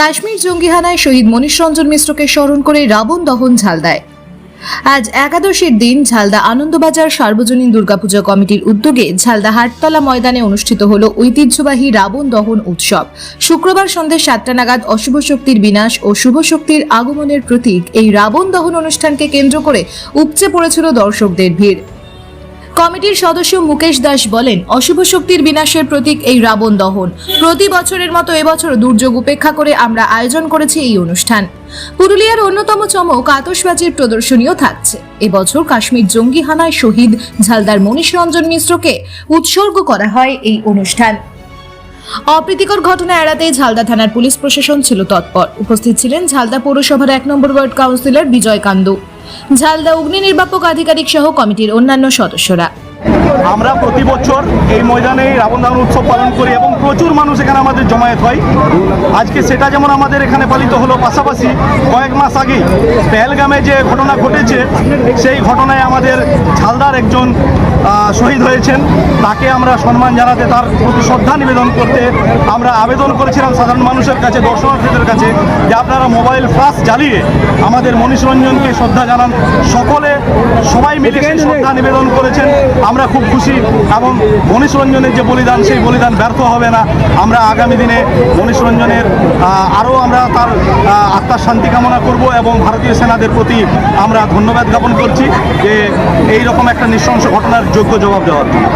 কাশ্মীর জঙ্গিহানায় শহীদ মনীষ রঞ্জন মিশ্রকে স্মরণ করে রাবণ দহন ঝালদায় আজ একাদশীর দিন ঝালদা আনন্দবাজার সার্বজনীন দুর্গাপূজা কমিটির উদ্যোগে ঝালদা হাটতলা ময়দানে অনুষ্ঠিত হল ঐতিহ্যবাহী রাবণ দহন উৎসব। শুক্রবার সন্ধ্যে সাতটা নাগাদ অশুভ শক্তির বিনাশ ও শুভ শক্তির আগমনের প্রতীক এই রাবণ দহন অনুষ্ঠানকে কেন্দ্র করে উপচে পড়েছিল দর্শকদের ভিড়। কমিটির সদস্য মুকেশ দাস বলেন, অশুভ শক্তির বিনাশের প্রতীক এই রাবণ দহন। প্রতি বছরের মতো এবছর দুর্যোগ উপেক্ষা করে আমরা আয়োজন করেছি এই অনুষ্ঠান। পুরুলিয়ার অন্যতম চমক আতশবাজির প্রদর্শনীও থাকছে। এবছর কাশ্মীর জঙ্গি হানায় শহীদ ঝালদার মনীষ রঞ্জন মিশ্রকে উৎসর্গ করা হয় এই অনুষ্ঠান। অপ্রীতিকর ঘটনা এড়াতে ঝালদা থানার পুলিশ প্রশাসন ছিল তৎপর। উপস্থিত ছিলেন ঝালদা পৌরসভার এক নম্বর ওয়ার্ড কাউন্সিলর বিজয় কান্দু। ঝালদা অগ্নি নির্বাপক আধিকারিক সহ কমিটির অন্যান্য সদস্যরা। আমরা প্রতি বছর এই ময়দানে রাবণ দাহন উৎসব পালন করি এবং প্রচুর মানুষ এখানে আমাদের জমায়েত হয়। আজকে সেটা যেমন আমাদের এখানে পালিত হলো, পাশাপাশি কয়েক মাস আগে পেহেলগামে যে ঘটনা ঘটেছে, সেই ঘটনায় আমাদের ঝালদার একজন শহীদ হয়েছেন। তাকে আমরা সম্মান জানাতে, তার প্রতি শ্রদ্ধা নিবেদন করতে আমরা আবেদন করেছিলাম সাধারণ মানুষের কাছে, দর্শনার্থীদের কাছে, যে আপনারা মোবাইল ফ্লাশ জ্বালিয়ে আমাদের মনীষ রঞ্জনকে শ্রদ্ধা জানান। সকলে সবাই মিলে শ্রদ্ধা নিবেদন করেছেন। আমরা খুব খুশি এবং মনীষ রঞ্জনের যে বলিদান, সেই বলিদান ব্যর্থ হবে না। আমরা আগামী দিনে মনীষ রঞ্জনের আরও আমরা তার আত্মার শান্তি কামনা করব এবং ভারতীয় সেনাদের প্রতি আমরা ধন্যবাদ জ্ঞাপন করছি যে এই রকম একটা নৃশংস ঘটনার যোগ্য জবাব দেওয়ার জন্য।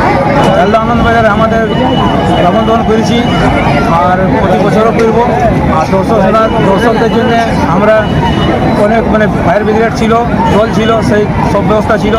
ঝালদা আনন্দবাজারে আমাদের দহন করেছি আর প্রতি বছরও করব। আর দর্শক সেনা দর্শকদের জন্য আমরা অনেক মানে ফায়ার ব্রিগেড ছিল জল ছিল, সেই সব ব্যবস্থা ছিল।